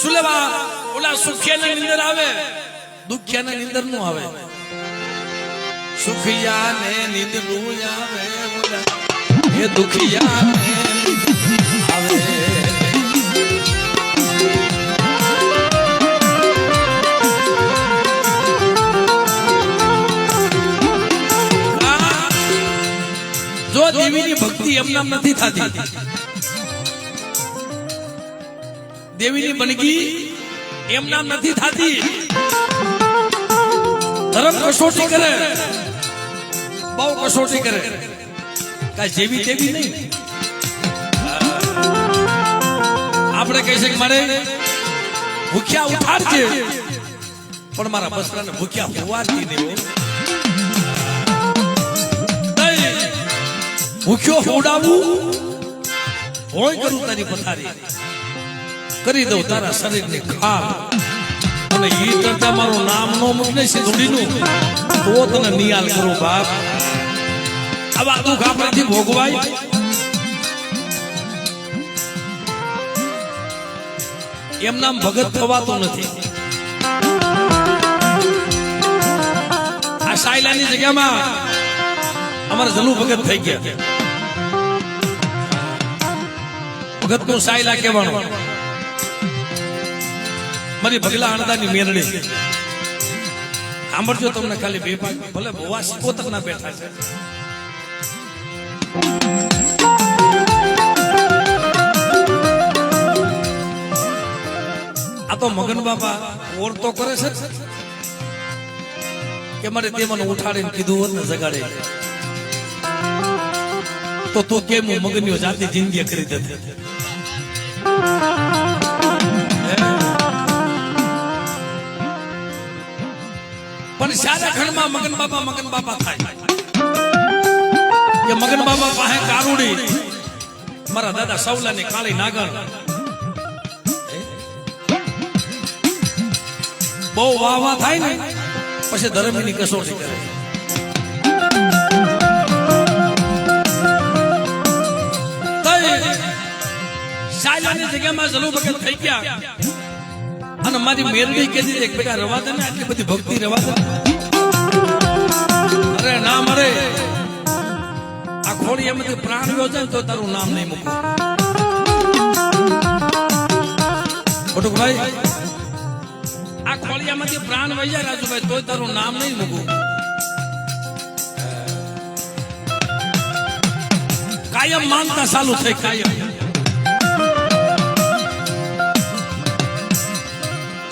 શું લેવા? ઓલા સુખિયાની નિંદર આવે? દુખિયાની નિંદરનું આવે. સુખિયા ને નિંદરું આવે એ દુખિયા નિંદર આવે. આ જો દેવીની ભક્તિ એમનામ નથી થતી. દેવીની બનગી એમનામ નથી થતી. ધરમ કસોટી કરે. બહુ કસોટી કરે. કાંઈ જેવી તેવી નહીં. આપણે કહી શકીએ મારે ભૂખ્યા ઉઠાડજે. પણ મારા બસરાને ભૂખ્યા હોવાથી. નહીં. ભૂખ્યો હોડાવું હોય કરું તારી પથારી. કરી દઉં તારા શરીરને ખાલ અને ઈ કરતા મારું નામ નો મૂકને સિંધુડીનું તો તને નિયાલ કરું બાપ. આવા દુઃખ આપણેથી ભોગવાય. એમ નામ ભગત થવાતું નથી. આ સાયલાની જગ્યામાં અમારા જલુ ભગત થઈ ગયા. ભગતનું સાયલા કહેવાનું. મારી ભગલા અણદાની મેરડી સાંભળજો તમને ખાલી બે પાક ભલે ભવા સિકોતર ના બેઠા છે. આ તો મગન બાપા ઓર તો કરે છે કે મારે તે મને ઉઠાડીને કીધું હોત ને જગાડે. તો તું કેમ મગનીઓ જાતિ જિંદગી કરી દે પણ ખંડમાં મગન બાપા મગન બાપા થાય કે મગન બાપા પાસે કારુડી મારા દાદા સૌલાની કાળી નાગણ. બહુ વાહ વાહ થાય ને, પછી ધર્મની કસોટી કરે. સાયલાની જગ્યામાં જલુ ભગત થઈ ગયા. અને મારી મેરડી કે હતી કે બેટા, રવા દે ને, આટલી બધી ભક્તિ રવા દે અરે ના મરે આ ખોડી એમાંથી પ્રાણ ગયો છે તો તારું નામ નહીં મૂકું. ભાઈ આ ખોળિયામાંથી પ્રાણ વહી જાય રાજુભાઈ, તોય તારું નામ નહીં મૂકું. કાયમ માનતા ચાલુ થઈ, કાયમ.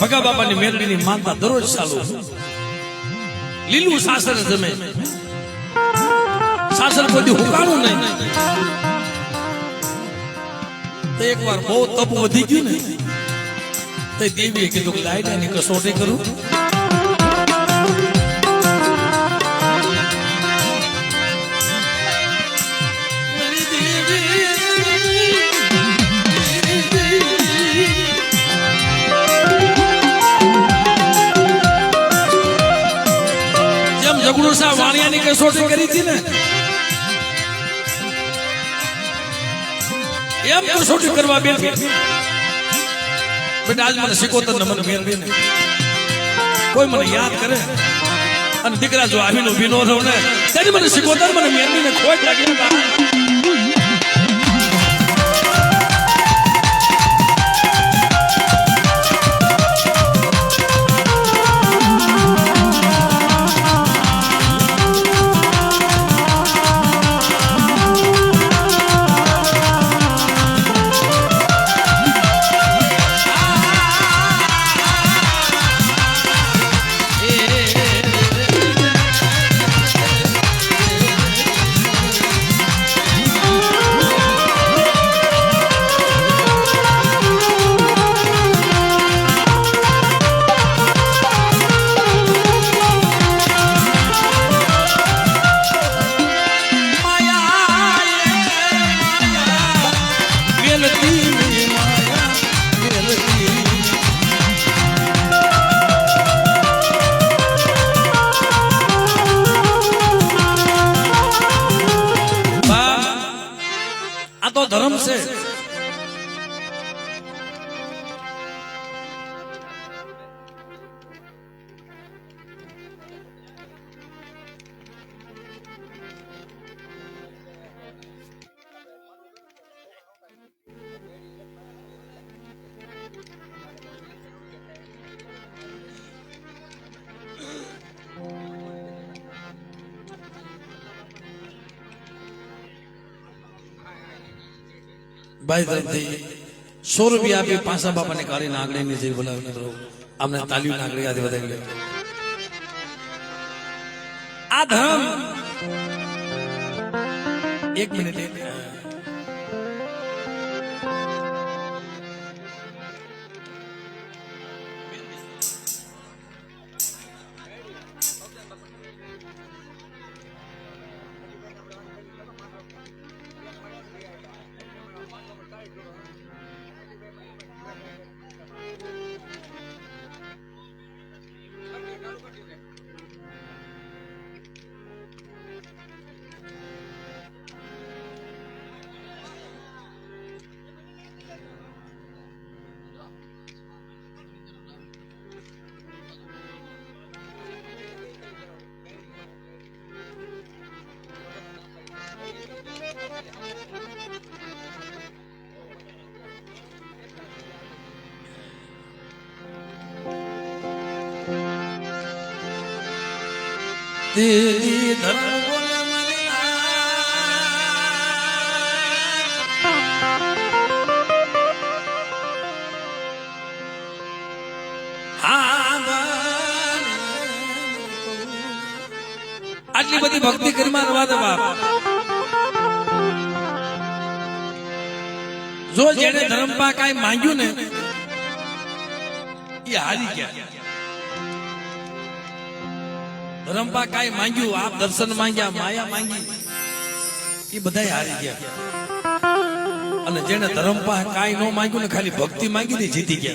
ભગા બાપાની મેરડીની માનતા દરરોજ ચાલુ લીલું સાસર જમે. સાસર કોઈ હુકાણું નહીં. તો એકવાર બહુ તપ વધી ગયું ને, તે દેવીએ કીધું કે લાઈટાની કસોટી કરું. જેમ સાહેબ વાણિયાની કસોટી કરી હતી ને. એમ કસોટી કરવા બેઠી. બેટા, આજ મને શીખોતર ને મને બેન બેન. કોઈ મને યાદ કરે? અને દીકરા જો આવીનો ભીનો રહો ને, ત્યારે મને શીખોતર મને મેરવીને ખોટ લાગી. ભાઈ તરફથી સો રૂપિયા આપી પાંસા બાપાને કાઢીને આંગળીની જે બોલાવીને તો અમને તાલીઓ આંગળી હાથે વધારી આ ધર્મ. એક મિનિટ. આટલી બધી ભક્તિ કરી માર વાત બાપ. જો જેને ધર્મપા કાંઈ માંગ્યું ને, એ હારી ગયા. ધરમપા કાંઈ માંગ્યું, આપ દર્શન માંગ્યા, માયા માંગી. એ બધા હારી ગયા. અને જેને ધરમપા કાંઈ ન માંગ્યું ને ખાલી ભક્તિ માંગી હતી જીતી ગયા.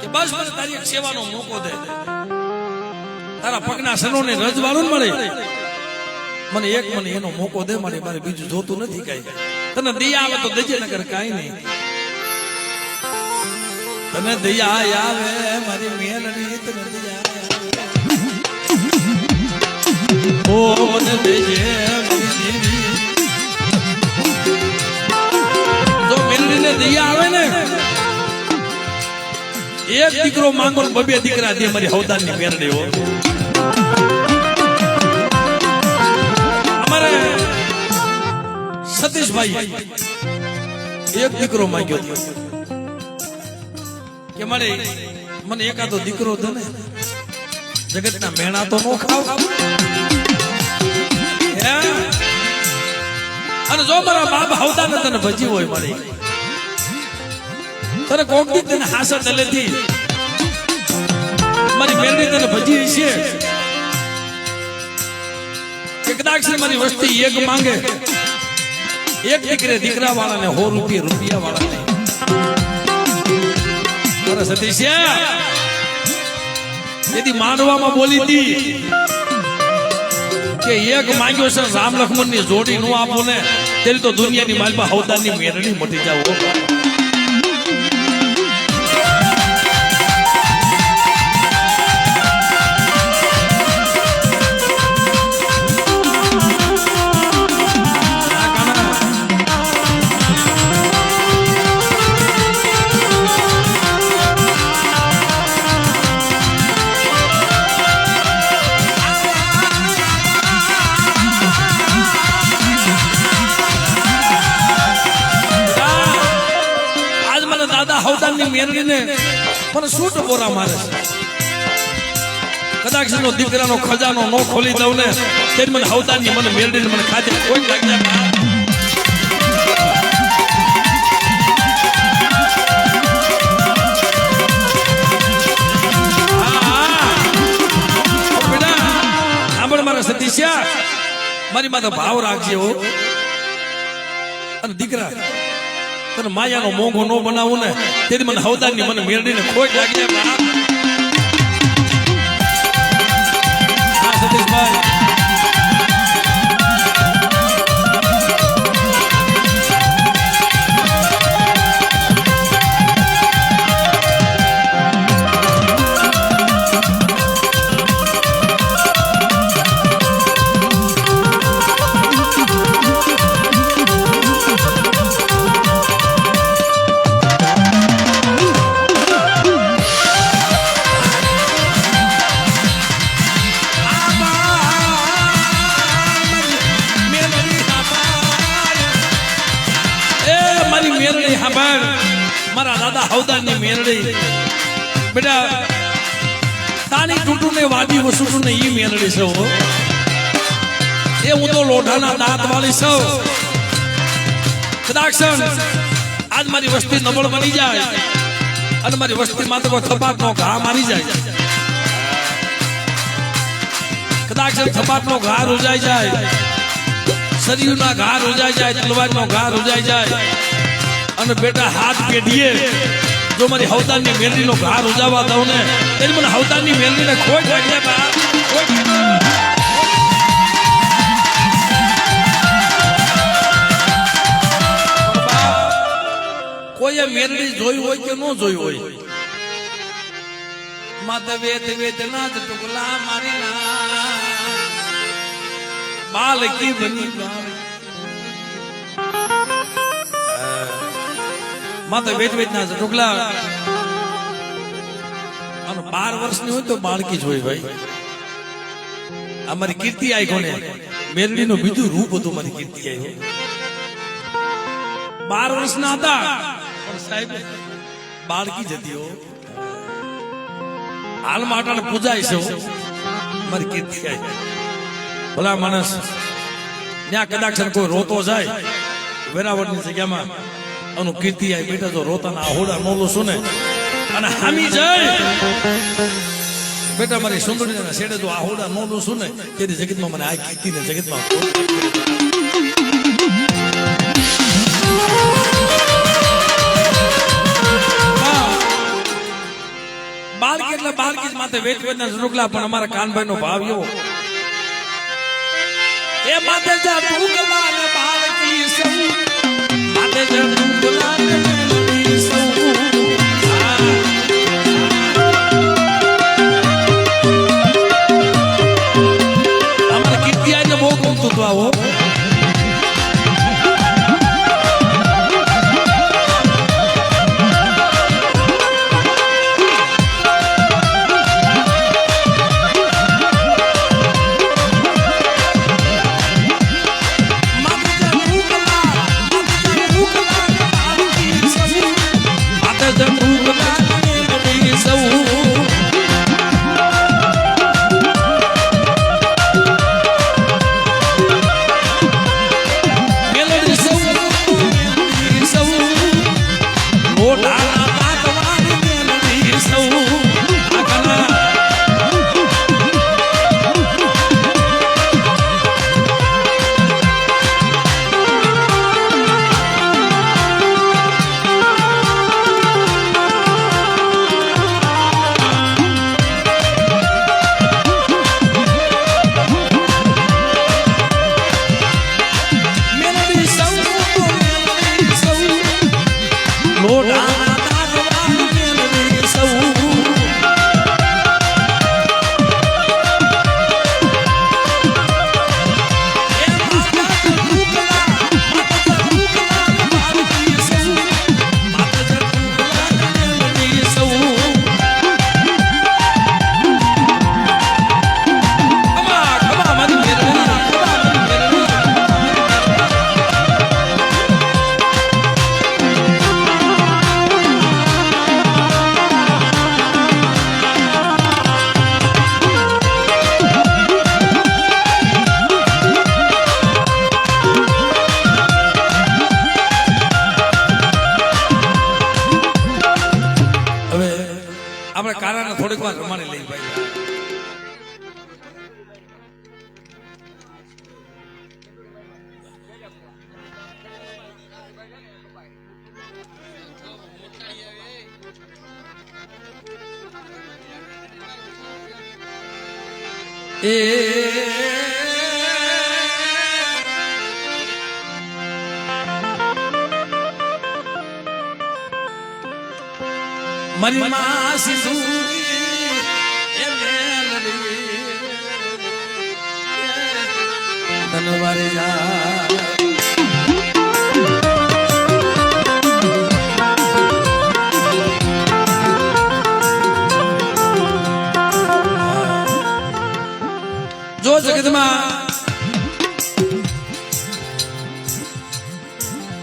કે બસ મને તારી સેવાનો મોકો દે. તારા પગના સનોને રજવાડું મળે. મને એક મને એનો મોકો દે, મારે મારે બીજું જોતું નથી કઈ. તને દયા આવે તો દેજે નગર કાંઈ નહીં. તને દયા આવે મારી મેલડી તને દયા આવે ઓ મને દેજે. જો મેલડીને દયા આવે ને એક દીકરો માંગો બબે દીકરા દે મારી હવદારની મેરડી હો અમારે સતીશભાઈ એક દીકરો માંગ્યો કે મારે મને એકાદો દીકરો દે ને. જગતના મેણા તો ખાવ. અને જો મારા બાપ આવતા ને તને ભજી હોય મારી. તને કોક દી તને હાસર દલેથી. મારી મેરડી તને ભજી છે કે મારી વસ્તી, એક માંગે. એક દીકરે દીકરા વાળાને હો રૂપિયા રૂપિયા વાળાને અરે સતીશ્યા. એથી માનવામાં બોલી હતી કે એક માંગ્યો છે રામ લક્ષ્મણની જોડી નો આપો ને તેલ તો દુનિયાની માલમાં હવદારની મેરણી મટી જાવ. હવદારની મેરડીને મને સૂટ બોરા મારે કદાચ એનો દીકરાનો ખજાનો નો ખોલી દઉં ને તે મને હવદારની મને મેરડીને મને ખાતે કોઈ લાગી જાય હા, હા. બેટા, સાંભળ મારા માતા ભાવ રાખજે અને દીકરા તને માયાનો મોંઘો નો બનાવું ને, તેથી મને હવદારની મને મેળડીને ખોટ લાગી જાય. સતીશભાઈ તાની ટૂટું ને વાડી વસુટું ને ઈ છે, હો. એ હું તો લોઢાના દાંત વાળી સૌ કદાચ આજ મારી વસ્તી નબળ બની જાય અને મારી વસ્તી માં તો કોઈ નો ઘા મારી જાય. કદાચ થપાટ નો ઘા રોજાઈ જાય. શરીરના ઘા રોજાઈ જાય, તલવારનો ઘા રોજાઈ જાય. અને બેટા હાથ પેઢીએ. જો મારી હવતારની મેલરીનો ઘા રોજાવા દઉં ને એટલે મને હવતારની મેલરીને ખોટ વાગે બા. કોઈએ મેરડી જોઈ હોય કે ન જોઈ હોય? માતા વેદ વેદના જ ટુકલા મારી ના બાલ કી બની તો વેદ વેદના જ ટુકલા અને બાર વર્ષની હોય તો બાળકી જ હોય ભાઈ. અમારી કીર્તિ આઈ કોને? મેરડીનું બીજું રૂપ હતું મારી કીર્તિ આઈ બાર વર્ષના હતા. પણ સાહેબ, બાળકી જતી હો. હાલ માટે પૂજાય છે મારી કીર્તિ આઈ. ભલા માણસ ત્યાં કદાચ કોઈ રોતો જાય, વેરાવળની જગ્યામાં અનુ કીર્તિ આવી બેટા જો રોતાના આહોડા શું ને અને હામી જાય. બેટા, મારી સુંદરી શેડે જો આહોડા મોલો શું ને તેથી જગતમાં મને આ કીર્તિ ને જગતમાં બાળકી એટલે બાળકી માથે વેચ વેચના ઝરૂકલા પણ અમારા કાનભાઈ નો ભાવ એવો. એ માથે જા ઢુકલા ને બાળકી સૌ માથે જા ઢુકલા ને બાળકી સૌ એ મારી માં સિંદૂરી એ મેલડી તનવારે જા જગતમાં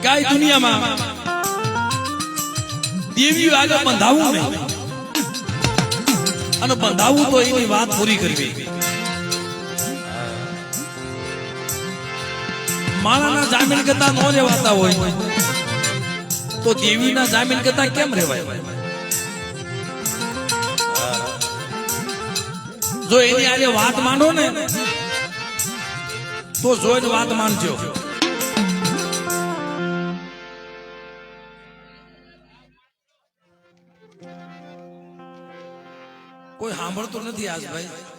કાય દુનિયામાં દેવીઓ આગળ બંધાવું નહીં. અને બંધાવું તો એની વાત પૂરી કરવી. માણાના જામીન કરતા નો રહેવાતા હોય, તો દેવીના જામીન કરતા કેમ રહેવાય? જો એની આજે વાત માનો ને તો જોઈને વાત માનજો. કોઈ સાંભળતું નથી આજ ભાઈ.